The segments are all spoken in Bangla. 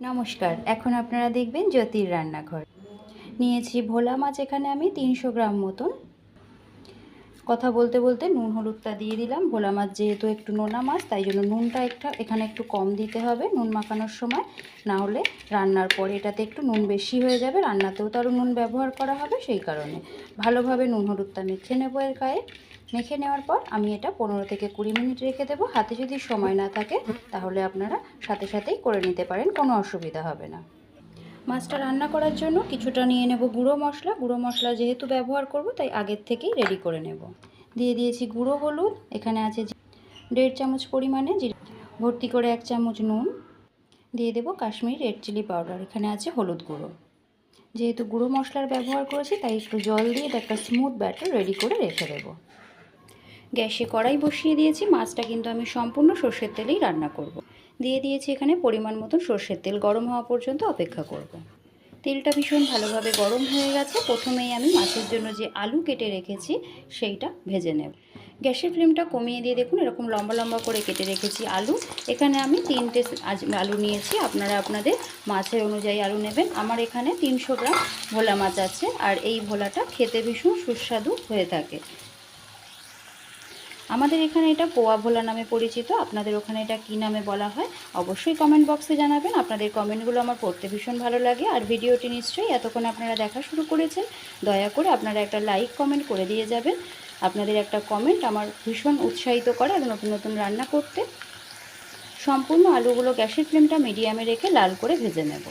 নমস্কার এখন আপনারা দেখবেন জ্যোতির রান্নাঘর। নিয়েছি ভোলা মাছ এখানে আমি তিনশো গ্রাম মতন কথা বলতে বলতে নুন, হলুদটা দিয়ে দিলাম। ভোলা মাছ যেহেতু একটু নোনা মাছ, তাই জন্য নুনটা একটা, এখানে একটু কম দিতে হবে নুন মাখানোর সময়। না হলে রান্নার পরে এটাতে একটু নুন বেশি হয়ে যাবে, রান্নাতেও তো আরও নুন ব্যবহার করা হবে সেই কারণে। ভালোভাবে নুন, হলুদটা মেখে নেব এর গায়ে। মেখে নেওয়ার পর আমি এটা পনেরো থেকে কুড়ি মিনিট রেখে দেবো। হাতে যদি সময় না থাকে, তাহলে আপনারা সাথে সাথেই করে নিতে পারেন, কোনো অসুবিধা হবে না। মাছটা রান্না করার জন্য কিছুটা নিয়ে নেব গুঁড়ো মশলা। গুঁড়ো মশলা যেহেতু ব্যবহার করব, তাই আগের থেকেই রেডি করে নেব। দিয়ে দিয়েছি গুঁড়ো হলুদ। এখানে আছে দেড় চামচ পরিমাণে ভর্তি করে এক চামচ নুন। দিয়ে দেব কাশ্মীর রেড চিলি পাউডার। এখানে আছে হলুদ গুঁড়ো। যেহেতু গুঁড়ো মশলার ব্যবহার করেছি, তাই একটু জল দিয়ে একটা স্মুথ ব্যাটার রেডি করে রেখে দেবো। গ্যাসে কড়াই বসিয়ে দিয়েছি। মাছটা কিন্তু আমি সম্পূর্ণ সর্ষের তেলেই রান্না করব। দিয়ে দিয়েছি এখানে পরিমাণ মতন সর্ষের তেল গরম হওয়া পর্যন্ত অপেক্ষা করব। তেলটা ভীষণ ভালোভাবে গরম হয়ে গেছে। প্রথমেই আমি মাছের জন্য যে আলু কেটে রেখেছি, সেইটা ভেজে নেব। গ্যাসের ফ্লেমটা কমিয়ে দিয়ে দেখুন, এরকম লম্বা লম্বা করে কেটে রেখেছি আলু। এখানে আমি তিনটে আলু নিয়েছি। আপনারা আপনাদের মাছের অনুযায়ী আলু নেবেন। আমার এখানে তিনশো গ্রাম ভোলা মাছ আছে। আর এই ভোলাটা খেতে ভীষণ সুস্বাদু হয়ে থাকে। আমাদের এখানে এটা পোয়া ভোলা নামে পরিচিত। আপনাদের ওখানে এটা কী নামে বলা হয় অবশ্যই কমেন্ট বক্সে জানাবেন। আপনাদের কমেন্টগুলো আমার পড়তে ভীষণ ভালো লাগে। আর ভিডিওটি নিশ্চয়ই এতক্ষণ আপনারা দেখা শুরু করেছেন। দয়া করে আপনারা একটা লাইক কমেন্ট করে দিয়ে যাবেন। আপনাদের একটা কমেন্ট আমার ভীষণ উৎসাহিত করে নতুন নতুন রান্না করতে। সম্পূর্ণ আলুগুলো গ্যাসের ফ্লেমটা মিডিয়ামে রেখে লাল করে ভেজে নেব।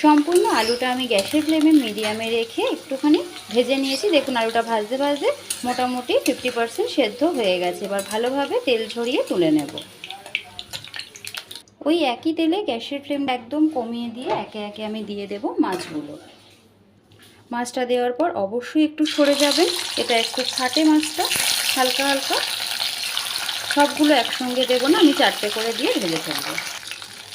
সম্পূর্ণ আলুটা আমি গ্যাসের ফ্লেমে মিডিয়ামে রেখে একটুখানি ভেজে নিয়েছি। দেখুন, আলুটা ভাজতে ভাজতে মোটামুটি ফিফটি পারসেন্ট সেদ্ধ হয়ে গেছে। এবার ভালোভাবে তেল ঝরিয়ে তুলে নেব। ওই একই তেলে গ্যাসের ফ্লেম একদম কমিয়ে দিয়ে একে একে আমি দিয়ে দেব মাছগুলো। মাছটা দেওয়ার পর অবশ্যই একটু সরে যাবেন এটা একটু ফাটে মাছটা, হালকা হালকা। সবগুলো একসঙ্গে দেবো না, আমি চারটে করে দিয়ে ভেজে ফেলব।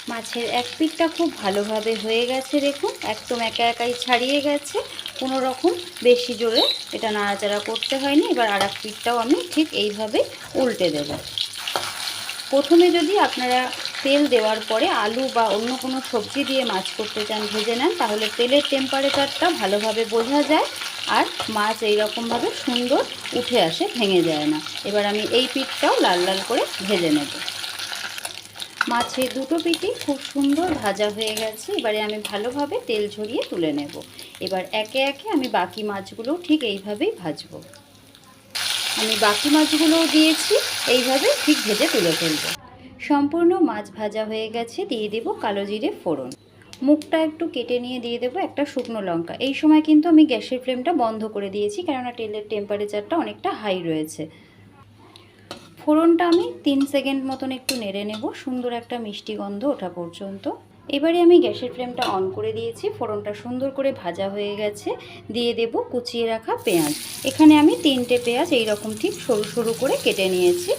মাছের এক পিঠটা খুব ভালোভাবে হয়ে গেছে, দেখুন। একদম একা একাই ছাড়িয়ে গেছে। কোনো রকম বেশি জোরে এটা নাড়াচাড়া করতে হয়নি। এবার আর এক পিঠটাও আমি ঠিক এইভাবে উল্টে দেব। প্রথমে যদি আপনারা তেল দেওয়ার পরে আলু বা অন্য কোনো সবজি দিয়ে মাছ করতে চান, ভেজে নেন, তাহলে তেলের টেম্পারেচারটা ভালোভাবে বোঝা যায় আর মাছ এইরকমভাবে সুন্দর উঠে আসে, ভেঙে যায় না। এবার আমি এই পিঠটাও লাল লাল করে ভেজে নেব। মাছের দুটো পিঠই খুব সুন্দর ভাজা হয়ে গেছে। এবারে আমি ভালোভাবে তেল ঝরিয়ে তুলে নেব। এবার একে একে আমি বাকি মাছগুলো ঠিক এইভাবেই ভাজবো। আমি বাকি মাছগুলোও দিয়েছি, এইভাবে ঠিক ভেজে তুলে ফেলব। সম্পূর্ণ মাছ ভাজা হয়ে গেছে, দিয়ে দেবো কালো জিরে ফোড়ন। মুখটা একটু কেটে নিয়ে দিয়ে দেবো একটা শুকনো লঙ্কা। এই সময় কিন্তু আমি গ্যাসের ফ্লেমটা বন্ধ করে দিয়েছি, কেননা তেলের টেম্পারেচারটা অনেকটা হাই রয়েছে। ফোড়নটা আমি তিন সেকেন্ড মতন একটু নেড়ে নেব, সুন্দর একটা মিষ্টি গন্ধ ওঠা পর্যন্ত। এবারে আমি গ্যাসের ফ্লেমটা অন করে দিয়েছি, ফোড়নটা সুন্দর করে ভাজা হয়ে গেছে। দিয়ে দেব কুচিয়ে রাখা পেঁয়াজ। এখানে আমি তিনটে পেঁয়াজ এই রকম ঠিক সরু সরু করে কেটে নিয়েছি।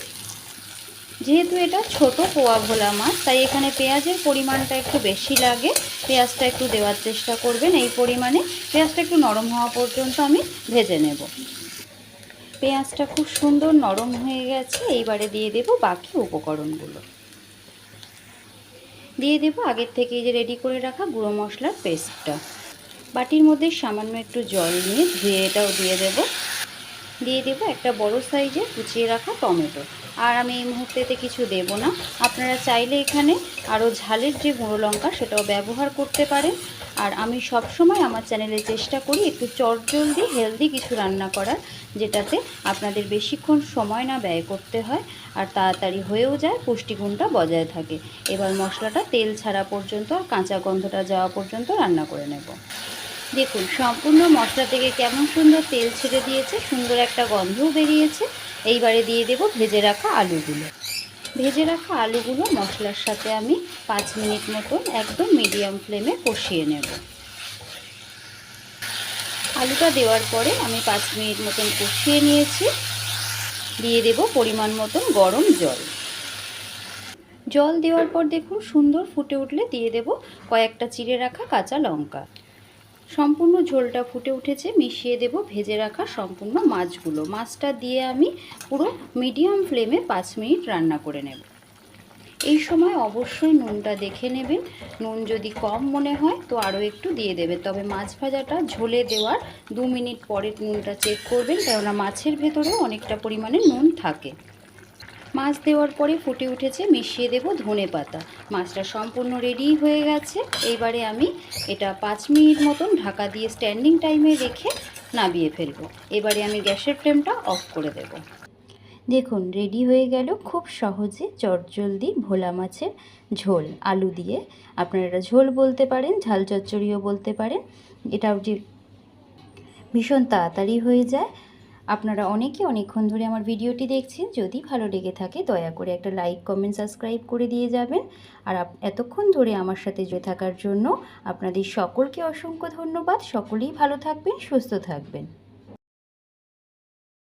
যেহেতু এটা ছোট পোয়া ভোলা মাছ, তাই এখানে পেঁয়াজের পরিমাণটা একটু বেশি লাগে। পেঁয়াজটা একটু দেওয়ার চেষ্টা করবেন, এই পরিমাণে। পেঁয়াজটা একটু নরম হওয়া পর্যন্ত আমি ভেজে নেব। পেঁয়াজটা খুব সুন্দর নরম হয়ে গেছে, এইবারে দিয়ে দেব বাকি উপকরণগুলো। দিয়ে দেব আগের থেকে যে রেডি করে রাখা গুঁড়ো মশলার পেস্টটা বাটির মধ্যে সামান্য একটু জল নিয়ে ধুয়ে এটাও দিয়ে দেব। দিয়ে দেব একটা বড় সাইজে কুচিয়ে রাখা টমেটো। আর আমি এই মুহূর্তেতে কিছু দেব না। আপনারা চাইলে এখানে আরও ঝালের যে গুঁড়ো লঙ্কা সেটাও ব্যবহার করতে পারেন। আর আমি সব সময় আমার চ্যানেলে চেষ্টা করি একটু চটজলদি, হেলদি কিছু রান্না করার, যেটাতে আপনাদের বেশিক্ষণ সময় না ব্যয় করতে হয় আর তাড়াতাড়ি হয়েও যায়, পুষ্টিগুণটা বজায় থাকে। এবার মশলাটা তেল ছাড়া পর্যন্ত আর কাঁচা গন্ধটা যাওয়া পর্যন্ত রান্না করে নেব। দেখুন, সম্পূর্ণ মশলা থেকে কেমন সুন্দর তেল ছেড়ে দিয়েছে, সুন্দর একটা গন্ধও বেরিয়েছে। এইবারে দিয়ে দেব ভেজে রাখা আলুগুলো। ভেজে রাখা আলুগুলো মশলার সাথে আমি পাঁচ মিনিট মতন একদম মিডিয়াম ফ্লেমে কষিয়ে নেব। আলুটা দেওয়ার পরে আমি পাঁচ মিনিট মতন কষিয়ে নিয়েছি। দিয়ে দেব পরিমাণ মতন গরম জল। জল দেওয়ার পর দেখুন সুন্দর ফুটে উঠলে দিয়ে দেব কয়েকটা চিড়ে রাখা কাঁচা লঙ্কা। সম্পূর্ণ ঝোলটা ফুটে উঠেছে, মিশিয়ে দেব ভেজে রাখা সম্পূর্ণ মাছগুলো। মাছটা দিয়ে আমি পুরো মিডিয়াম ফ্লেমে পাঁচ মিনিট রান্না করে নেব। এই সময় অবশ্যই নুনটা দেখে নেবেন। নুন যদি কম মনে হয় তো আরও একটু দিয়ে দেবেন তবে মাছ ভাজাটা ঝোলে দেওয়ার দু মিনিট পরে নুনটা চেক করবেন, কেননা মাছের ভেতরেও অনেকটা পরিমাণে নুন থাকে। মাছ দেওয়ার পরে ফুটে উঠেছে মিশিয়ে দেব ধনে পাতা। মাছটা সম্পূর্ণ রেডি হয়ে গেছে। এইবারে আমি এটা পাঁচ মিনিট মতন ঢাকা দিয়ে স্ট্যান্ডিং টাইমে রেখে নাবিয়ে ফেলব। এবারে আমি গ্যাসের ফ্লেমটা অফ করে দেব। দেখুন রেডি হয়ে গেল খুব সহজে চটজলদি ভোলা মাছের ঝোল। আলু দিয়ে আপনারা ঝোল বলতে পারেন, ঝাল চচ্চড়িও বলতে পারেন। এটাও যে ভীষণ তাড়াতাড়ি হয়ে যায় আপনারা অনেকে অনেকক্ষণ ধরে আমার ভিডিওটি দেখছেন। যদি ভালো লেগে থাকে, দয়া করে একটা লাইক, কমেন্ট, সাবস্ক্রাইব করে দিয়ে যাবেন। আর এতক্ষণ ধরে আমার সাথে জুড়ে থাকার জন্য আপনাদের সকলকে অসংখ্য ধন্যবাদ। সকলেই ভালো থাকবেন, সুস্থ থাকবেন।